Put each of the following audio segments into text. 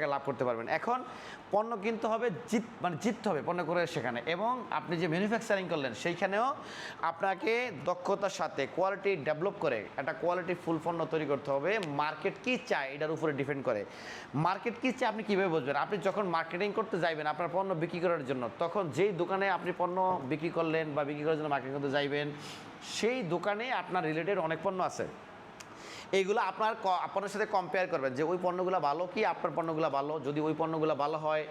টাকা লাভ করতে পারবেন। এখন পণ্য কিনতে হবে, জিত মানে জিততে হবে পণ্য করে সেখানে। এবং আপনি যে ম্যানুফ্যাকচারিং করলেন, সেইখানেও আপনাকে দক্ষতার সাথে কোয়ালিটি ডেভেলপ করে একটা কোয়ালিটি ফুল পণ্য তৈরি করতে হবে। মার্কেট কি চায়, এটার উপরে ডিপেন্ড করে। মার্কেট কি চায়, আপনি কীভাবে বুঝবেন? আপনি যখন মার্কেটিং করতে যাইবেন, আপনার পণ্য বিক্রি করার জন্য, তখন যেই দোকানে আপনি পণ্য বিক্রি করলেন বা বিক্রি করার জন্য মার্কেটিং করতে যাইবেন, সেই দোকানে আপনার রিলেটেড অনেক পণ্য আছে। এইগুলো আপনার আপনার সাথে কম্পেয়ার করবেন যে ওই পণ্যগুলো ভালো কি, আপনার পণ্যগুলো ভালো। যদি ওই পণ্যগুলো ভালো হয়,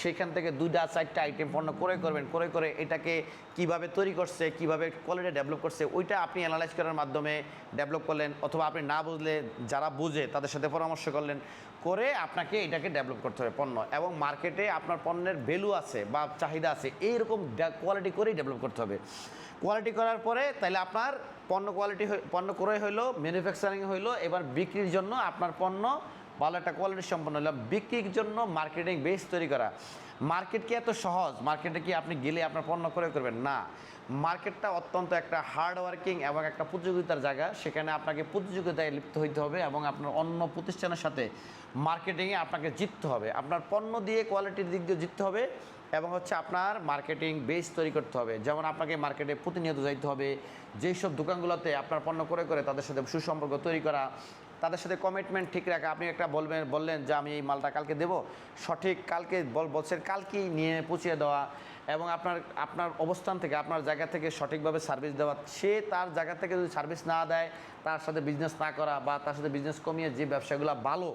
সেখান থেকে দুইটা, চারটা আইটেম পণ্য ক্রয় করবেন। ক্রয় করে এটাকে কীভাবে তৈরি করছে, কীভাবে কোয়ালিটি ডেভেলপ করছে, ওইটা আপনি অ্যানালাইজ করার মাধ্যমে ডেভেলপ করলেন। অথবা আপনি না বুঝলে যারা বুঝে তাদের সাথে পরামর্শ করলেন। করে আপনাকে এটাকে ডেভেলপ করতে হবে পণ্য। এবং মার্কেটে আপনার পণ্যের ভ্যালু আছে বা চাহিদা আছে, এইরকম কোয়ালিটি করেই ডেভেলপ করতে হবে। কোয়ালিটি করার পরে তাহলে আপনার পণ্য কোয়ালিটি পণ্য ক্রয় হইল ম্যানুফ্যাকচারিং হইল, এবার বিক্রির জন্য আপনার পণ্য, ভালো একটা কোয়ালিটি সম্পন্ন হলো বিক্রির জন্য মার্কেটিং বেস তৈরি করা। মার্কেট কি এত সহজ? মার্কেটে কি আপনি গেলে আপনার পণ্য ক্রয় করবেন? না। মার্কেটটা অত্যন্ত একটা হার্ড ওয়ার্কিং এবং একটা প্রতিযোগিতার জায়গা। সেখানে আপনাকে প্রতিযোগিতায় লিপ্ত হইতে হবে এবং আপনার অন্য প্রতিষ্ঠানের সাথে মার্কেটিংয়ে আপনাকে জিততে হবে। আপনার পণ্য দিয়ে কোয়ালিটির দিক দিয়ে জিততে হবে। এবং হচ্ছে আপনার মার্কেটিং বেস তৈরি করতে হবে। যেমন আপনাকে মার্কেটে প্রতিনিয়ত যাইতে হবে। যেই সব দোকানগুলোতে আপনার পণ্য করে করে, তাদের সাথে সুসম্পর্ক তৈরি করা তাদের সাথে কমিটমেন্ট ঠিক রাখা। আপনি একটা বলবেন, বললেন যে আমি এই মালটা কালকে দেব। সঠিক কালকে বল বলছেন কালকেই নিয়ে পৌঁছিয়ে দেওয়া এবং আপনার আপনার অবস্থান থেকে, আপনার জায়গা থেকে সঠিকভাবে সার্ভিস দেওয়া। সে তার জায়গা থেকে যদি সার্ভিস না দেয়, তার সাথে বিজনেস না করা বা তার সাথে বিজনেস কমিয়ে যে ব্যবসাগুলো ভালো,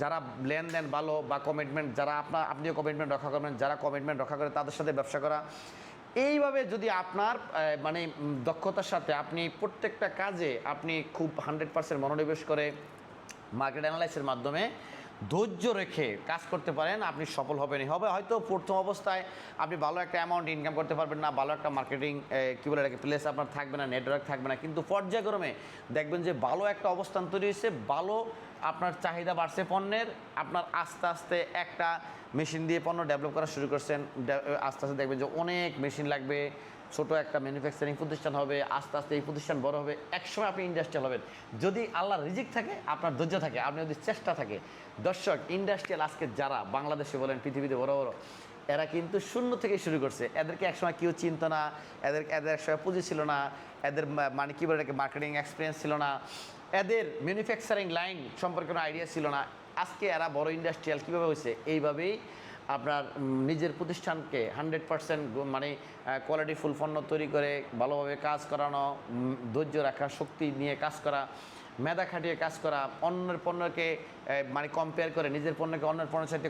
যারা লেনদেন ভালো বা কমিটমেন্ট যারা আপনার আপনিও কমিটমেন্ট রক্ষা করবেন যারা কমিটমেন্ট রক্ষা করে তাদের সাথে ব্যবসা করা। এইভাবে যদি আপনার মানে দক্ষতার সাথে আপনি প্রত্যেকটা কাজে আপনি খুব হান্ড্রেড পার্সেন্ট মনোনিবেশ করে মার্কেট অ্যানালাইসের মাধ্যমে ধৈর্য রেখে কাজ করতে পারেন, আপনি সফল হবেনই হবে হয়তো প্রথম অবস্থায় আপনি ভালো একটা অ্যামাউন্ট ইনকাম করতে পারবেন না, ভালো একটা মার্কেটিং কী বলে এটাকে প্লেস আপনার থাকবে না নেটওয়ার্ক থাকবে না। কিন্তু পর্যায়ক্রমে দেখবেন যে ভালো একটা অবস্থান তৈরি হয়েছে, ভালো আপনার চাহিদা বাড়ছে পণ্যের, আপনার আস্তে আস্তে একটা মেশিন দিয়ে পণ্য ডেভেলপ করা শুরু করছেন আস্তে আস্তে দেখবেন যে অনেক মেশিন লাগবে ছোট একটা ম্যানুফ্যাকচারিং প্রতিষ্ঠান হবে, আস্তে আস্তে এই প্রতিষ্ঠান বড় হবে, একসময় আপনি ইন্ডাস্ট্রিয়াল হবেন। যদি আল্লাহ রিজিক থাকে, আপনার ধৈর্য থাকে, আপনি যদি চেষ্টা থাকে। দর্শক ইন্ডাস্ট্রিয়াল আজকে যারা বাংলাদেশে বলেন, পৃথিবীতে বড় বড়, এরা কিন্তু শূন্য থেকে শুরু করছে। এদেরকে একসময় কেউ চিনত না, এদের এদের একসময় পুঁজি ছিল না, এদের মানে কী বলে মার্কেটিং এক্সপিরিয়েন্স ছিল না। এদের ম্যানুফ্যাকচারিং লাইন সম্পর্কে কোনো আইডিয়া ছিল না। আজকে এরা বড় ইন্ডাস্ট্রিয়াল কীভাবে হয়েছে? এইভাবেই আপনার নিজের প্রতিষ্ঠানকে হান্ড্রেড পারসেন্ট মানে কোয়ালিটি ফুল পণ্য তৈরি করে, ভালোভাবে কাজ করানো ধৈর্য রাখা শক্তি নিয়ে কাজ করা, মেধা খাটিয়ে কাজ করা, অন্যের পণ্যকে মানে কম্পেয়ার করে, নিজের পণ্যকে অন্যের পণ্যের সাথে